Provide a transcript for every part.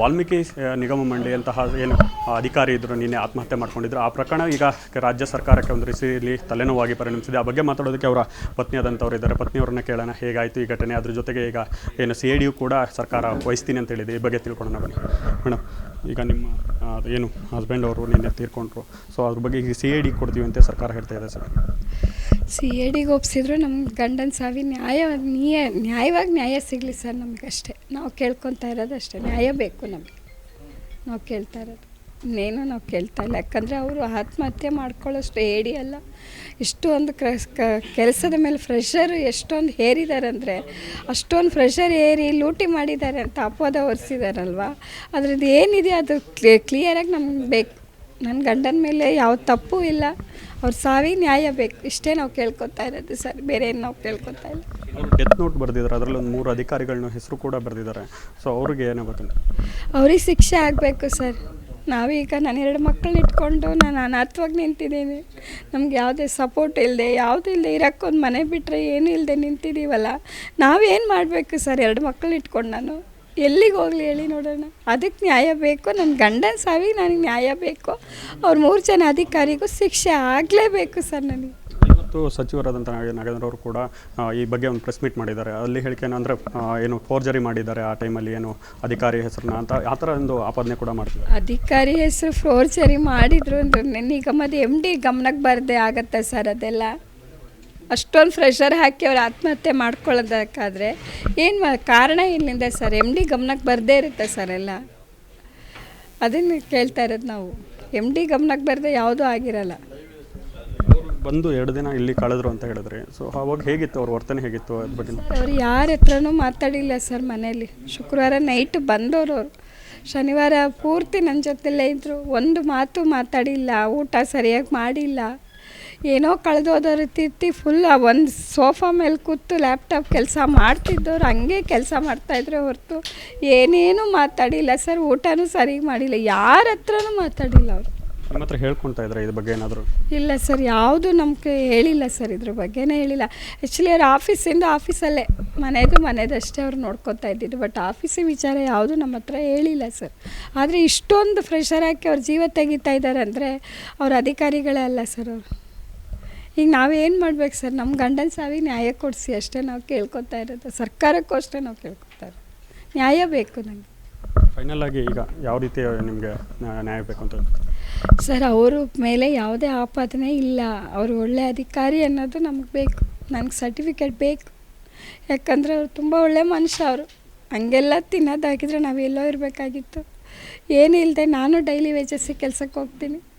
ವಾಲ್ಮೀಕಿ ನಿಗಮ ಮಂಡಳಿಯಂತಹ ಏನು ಅಧಿಕಾರಿ ಇದ್ದರು ನಿನ್ನೆ ಆತ್ಮಹತ್ಯೆ ಮಾಡ್ಕೊಂಡಿದ್ರು. ಆ ಪ್ರಕರಣ ಈಗ ರಾಜ್ಯ ಸರ್ಕಾರಕ್ಕೆ ಒಂದು ರೀತಿಯಲ್ಲಿ ತಲೆನೋವಾಗಿ ಪರಿಣಮಿಸಿದೆ. ಆ ಬಗ್ಗೆ ಮಾತಾಡೋದಕ್ಕೆ ಅವರ ಪತ್ನಿಯಾದಂಥವ್ರು ಇದ್ದಾರೆ. ಪತ್ನಿಯವರನ್ನ ಕೇಳೋಣ, ಹೇಗಾಯಿತು ಈ ಘಟನೆ? ಅದ್ರ ಜೊತೆಗೆ ಈಗ ಏನು ಸಿ ಐ ಡಿಯು ಕೂಡ ಸರ್ಕಾರ ವಹಿಸ್ತೀನಿ ಅಂತ ಹೇಳಿದೆ. ಈ ಬಗ್ಗೆ ತಿಳ್ಕೊಳ್ಳೋಣ ಬನ್ನಿ. ಮೇಡಮ್ ಈಗ ನಿಮ್ಮ ಏನು ಹಸ್ಬೆಂಡ್ ಅವರು ನಿನ್ನೆ ತೀರ್ಕೊಂಡ್ರು. ಸೊ ಅದ್ರ ಬಗ್ಗೆ ಈಗ ಸಿ ಐ ಡಿ ಕೊಡ್ತೀವಿ ಅಂತ ಸರ್ಕಾರ ಹೇಳ್ತಾ ಇದೆ ಸರ್. ಸಿ ಎ ಡಿಗೆ ಒಪ್ಸಿದ್ರು ನಮ್ಮ ಗಂಡನ ಸಾವಿ ನ್ಯಾಯ ನೀಯ ನ್ಯಾಯವಾಗಿ ನ್ಯಾಯ ಸಿಗಲಿ ಸರ್ ನಮಗಷ್ಟೇ ನಾವು ಕೇಳ್ಕೊತಾ ಇರೋದು ಅಷ್ಟೇ. ನ್ಯಾಯ ಬೇಕು ನಮಗೆ. ನಾವು ಕೇಳ್ತಾ ಇರೋದು. ಇನ್ನೇನು ನಾವು ಕೇಳ್ತಾ ಇಲ್ಲ. ಯಾಕಂದರೆ ಅವರು ಆತ್ಮಹತ್ಯೆ ಮಾಡ್ಕೊಳ್ಳೋಷ್ಟು ಹೇಳಿ ಅಲ್ಲ. ಇಷ್ಟೊಂದು ಕೆಲಸದ ಮೇಲೆ ಫ್ರೆಷರು ಎಷ್ಟೊಂದು ಹೇರಿದ್ದಾರೆ ಅಂದರೆ, ಅಷ್ಟೊಂದು ಫ್ರೆಷರ್ ಏರಿ ಲೂಟಿ ಮಾಡಿದ್ದಾರೆ ಅಂತ ಅಪವಾದ ಹೊರಿಸಿದಾರಲ್ವ ಅದ್ರದ್ದು ಏನಿದೆ ಅದು ಕ್ಲಿಯರಾಗಿ ನಮ್ಗೆ ಬೇಕು. ನನ್ನ ಗಂಡನ ಮೇಲೆ ಯಾವ ತಪ್ಪು ಇಲ್ಲ. ಅವ್ರ ಸಾವಿ ನ್ಯಾಯ ಬೇಕು. ಇಷ್ಟೇ ನಾವು ಕೇಳ್ಕೊತಾ ಇರೋದು ಸರ್. ಬೇರೆ ಏನು ನಾವು ಕೇಳ್ಕೊತಾ ಇಲ್ಲ. ಡೆತ್ ನೋಟ್ ಬರೆದಿದ್ದಾರೆ. ಅದರಲ್ಲಿ ಒಂದು ಮೂರು ಅಧಿಕಾರಿಗಳನ್ನ ಹೆಸರು ಕೂಡ ಬರೆದಿದ್ದಾರೆ. ಸೊ ಅವ್ರಿಗೆ ಏನಾಗುತ್ತೆ ಅವ್ರಿಗೆ ಶಿಕ್ಷೆ ಆಗಬೇಕು ಸರ್. ನಾವೀಗ ನಾನು ಎರಡು ಮಕ್ಕಳನ್ನ ಇಟ್ಕೊಂಡು ನಾನು ಅನಾಥವಾಗಿ ನಿಂತಿದ್ದೀನಿ. ನಮ್ಗೆ ಯಾವುದೇ ಸಪೋರ್ಟ್ ಇಲ್ಲದೆ ಯಾವುದೂ ಇಲ್ಲದೆ ಇರೋಕ್ಕೊಂದು ಮನೆ ಬಿಟ್ಟರೆ ಏನೂ ಇಲ್ಲದೆ ನಿಂತಿದ್ದೀವಲ್ಲ. ನಾವೇನು ಮಾಡಬೇಕು ಸರ್? ಎರಡು ಮಕ್ಕಳು ಇಟ್ಕೊಂಡು ನಾನು. ಎಲ್ಲಿಗೆ ಹೋಗಲಿ ಹೇಳಿ ನೋಡೋಣ. ಅದಕ್ಕೆ ನ್ಯಾಯ ಬೇಕು? ನನ್ನ ಗಂಡನ ಸಾವಿಗೆ ನನಗೆ ನ್ಯಾಯ ಬೇಕು? ಅವ್ರ ಮೂರು ಜನ ಅಧಿಕಾರಿಗೂ ಶಿಕ್ಷೆ ಆಗಲೇಬೇಕು ಸರ್ ನನಗೆ. ಇವತ್ತು ಸಚಿವರಾದಂಥ ನಾಗೇಂದ್ರ ಅವರು ಕೂಡ ಆ, ಈ ಬಗ್ಗೆ ಒಂದು ಪ್ರೆಸ್ ಮೀಟ್ ಮಾಡಿದ್ದಾರೆ. ಅಲ್ಲಿ ಹೇಳಿಕೆ ಏನಂದರೆ ಏನು ಫೋರ್ಜರಿ ಮಾಡಿದ್ದಾರೆ ಆ ಟೈಮಲ್ಲಿ ಏನು ಅಧಿಕಾರಿ ಹೆಸರನ್ನ ಅಂತ ಆ ಥರ ಒಂದು ಆಪಾದನೆ ಕೂಡ ಮಾಡ್ತಿದ್ದಾರೆ. ಅಧಿಕಾರಿ ಹೆಸರು ಫೋರ್ಜರಿ ಮಾಡಿದ್ರು ಅಂದ್ರೆ ನಿಗಮದ ಎಂ ಡಿ ಗಮನಕ್ಕೆ ಬರದೆ ಆಗತ್ತೆ ಸರ್ ಅದೆಲ್ಲ? ಅಷ್ಟೊಂದು ಫ್ರೆಷರ್ ಹಾಕಿ ಅವ್ರು ಆತ್ಮಹತ್ಯೆ ಮಾಡ್ಕೊಳ್ಳೋದಕ್ಕಾದರೆ ಏನು ಮಾ ಕಾರಣ ಇಲ್ಲಿಂದ ಸರ್? ಎಂ ಡಿ ಗಮನಕ್ಕೆ ಬರದೇ ಇರುತ್ತೆ ಸರ್ ಎಲ್ಲ. ಅದನ್ನು ಕೇಳ್ತಾ ಇರೋದು ನಾವು. ಎಂ ಡಿ ಗಮನಕ್ಕೆ ಬರದೆ ಯಾವುದೂ ಆಗಿರಲ್ಲ. ಬಂದು ಎರಡು ದಿನ ಇಲ್ಲಿ ಕಳೆದ್ರು ಅಂತ ಹೇಳಿದ್ರೆ ಸೊ ಅವಾಗ ಹೇಗಿತ್ತು ಅವ್ರ ವರ್ತನೆ ಹೇಗಿತ್ತು ಅದ್ರ ಬಗ್ಗೆ? ಅವ್ರು ಯಾರ ಹತ್ರನೂ ಮಾತಾಡಿಲ್ಲ ಸರ್ ಮನೇಲಿ ಶುಕ್ರವಾರ ನೈಟ್ ಬಂದವರು ಅವರು. ಶನಿವಾರ ಪೂರ್ತಿ ನನ್ನ ಜೊತೆಲೇ ಇದ್ದರು ಒಂದು ಮಾತು ಮಾತಾಡಿಲ್ಲ ಊಟ ಸರಿಯಾಗಿ ಮಾಡಿಲ್ಲ. ಏನೋ ಕಳೆದೋದ ರೀತಿ ಫುಲ್ ಒಂದು ಸೋಫಾ ಮೇಲೆ ಕೂತು ಲ್ಯಾಪ್ಟಾಪ್ ಕೆಲಸ ಮಾಡ್ತಿದ್ದವ್ರು ಹಂಗೆ ಕೆಲಸ ಮಾಡ್ತಾಯಿದ್ರೆ ಹೊರತು. ಏನೇನು ಮಾತಾಡಿಲ್ಲ. ಸರ್ ಊಟನೂ ಸರಿಗೆ ಮಾಡಿಲ್ಲ. ಯಾರ ಹತ್ರನೂ ಮಾತಾಡಿಲ್ಲ ಅವರು. ನಿಮ್ಮ ಹತ್ರ ಹೇಳ್ಕೊಳ್ತಾ ಇದ್ದಾರೆ ಇದ್ರ ಬಗ್ಗೆ ಏನಾದರೂ? ಇಲ್ಲ ಸರ್ ಯಾವುದು ನಮಗೆ ಹೇಳಿಲ್ಲ ಸರ್ ಇದ್ರ ಬಗ್ಗೆನೇ ಹೇಳಿಲ್ಲ. ಆ್ಯಕ್ಚುಲಿ ಅವ್ರ ಆಫೀಸಿಂದ ಆಫೀಸಲ್ಲೇ ಮನೆಯದು ಮನೆದಷ್ಟೇ ಅವ್ರು ನೋಡ್ಕೊತಾ ಇದ್ದಿದ್ದು. ಬಟ್ ಆಫೀಸಿನ ವಿಚಾರ ಯಾವುದು ನಮ್ಮ ಹತ್ರ ಹೇಳಿಲ್ಲ ಸರ್. ಆದರೆ ಇಷ್ಟೊಂದು ಫ್ರೆಷರ್ ಹಾಕಿ ಅವ್ರ ಜೀವ ತೆಗಿತಾ ಇದ್ದಾರೆ ಅಂದರೆ ಅವ್ರ ಅಧಿಕಾರಿಗಳೇ ಅಲ್ಲ ಸರ್ ಅವರು. ಈಗ ನಾವೇನು ಮಾಡ್ಬೇಕು ಸರ್? ನಮ್ಮ ಗಂಡನ ಸಾವಿಗೆ ನ್ಯಾಯ ಕೊಡಿಸಿ ಅಷ್ಟೇ ನಾವು ಕೇಳ್ಕೊತಾ ಇರೋದು. ಸರ್ಕಾರಕ್ಕೂ ಅಷ್ಟೇ ನಾವು ಕೇಳ್ಕೊತಾ ಇರೋದು. ನ್ಯಾಯ ಬೇಕು ನನಗೆ ಫೈನಲ್ ಆಗಿ ಈಗ ಯಾವ ರೀತಿ ನಿಮಗೆ ನ್ಯಾಯ ಬೇಕು ಅಂತ? ಸರ್ ಅವರು ಮೇಲೆ ಯಾವುದೇ ಆಪಾದನೆ ಇಲ್ಲ. ಅವರು ಒಳ್ಳೆ ಅಧಿಕಾರಿ ಅನ್ನೋದು ನಮಗೆ ಬೇಕು. ನನಗೆ ಸರ್ಟಿಫಿಕೇಟ್ ಬೇಕು. ಯಾಕಂದರೆ ಅವ್ರು ತುಂಬ ಒಳ್ಳೆ ಮನುಷ್ಯ ಅವರು. ಹಂಗೆಲ್ಲ ತಿನ್ನೋದಾಗಿದ್ರೆ ನಾವು ಎಲ್ಲೋ ಇರಬೇಕಾಗಿತ್ತು. ಏನೂ ಇಲ್ಲದೆ ನಾನು ಡೈಲಿ ವೇಜಸ್ಸಿಗೆ ಕೆಲಸಕ್ಕೆ ಹೋಗ್ತೀನಿ.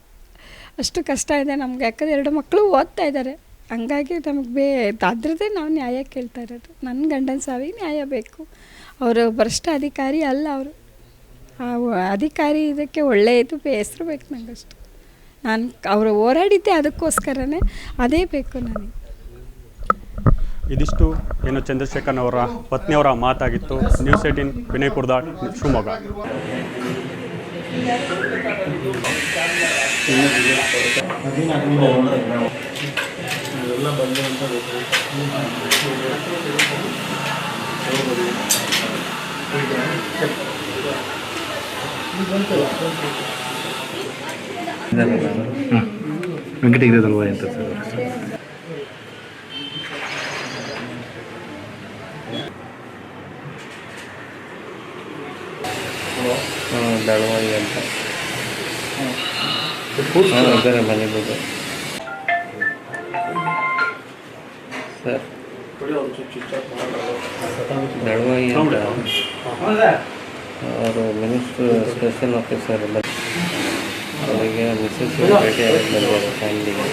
ಅಷ್ಟು ಕಷ್ಟ ಇದೆ ನಮ್ಗೆ. ಯಾಕಂದ್ರೆ ಎರಡು ಮಕ್ಕಳು ಓದ್ತಾ ಇದ್ದಾರೆ. ಹಂಗಾಗಿ ನಮಗೆ ಬೇ, ಅದ್ರದ್ದೇ ನಾವು ನ್ಯಾಯ ಕೇಳ್ತಾ ಇರೋದು. ನನ್ನ ಗಂಡನ ಸಾವಿಗೆ ನ್ಯಾಯ ಬೇಕು. ಅವರು ಭ್ರಷ್ಟ ಅಧಿಕಾರಿ ಅಲ್ಲ ಅವರು. ಆ ಅಧಿಕಾರಿ ಇದಕ್ಕೆ ಒಳ್ಳೆಯದು ಹೆಸರು ಬೇಕು ನನಗಷ್ಟು ನಾನು ಅವರು ಹೋರಾಡಿದ್ದೆ ಅದಕ್ಕೋಸ್ಕರನೇ ಅದೇ ಬೇಕು ನನಗೆ. ಇದಿಷ್ಟು. ಏನು ಚಂದ್ರಶೇಖರ್ ಅವರ ಪತ್ನಿಯವರ ಮಾತಾಗಿತ್ತು. ನ್ಯೂಸ್ ಏಟೀನ್ ವಿನಯಪುರದ ಶಿವಮೊಗ್ಗ. ವೆಂಕಟಗಿರಿದಲ್ವಾ ಅಂತ ಸರ್ ಹಾಂ ದಳವಾಯಿ ಅಂತ ಹಾಂ ಇದ್ದಾರೆ ಮನೆಯಲ್ಲಿದೆ ಸರ್. ದಳವಾಯಿ ಅವರು ಮಿನಿಸ್ಟರ್ ಸ್ಪೆಷಲ್ ಆಫೀಸರ್ ಎಲ್ಲ. ಅವರಿಗೆ ಮಿಸ್ಸಸ್ ಭೇಟಿ ಆಗಕ್ಕೆ ಬಂದಿದ್ದಾರೆ ಫ್ಯಾಮಿಲಿಗೆ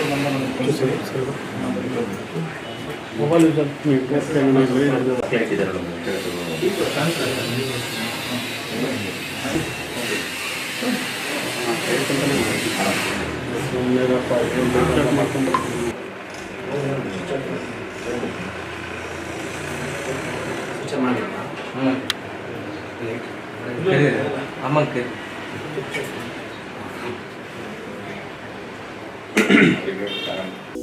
அம்மாக்கு Thank you.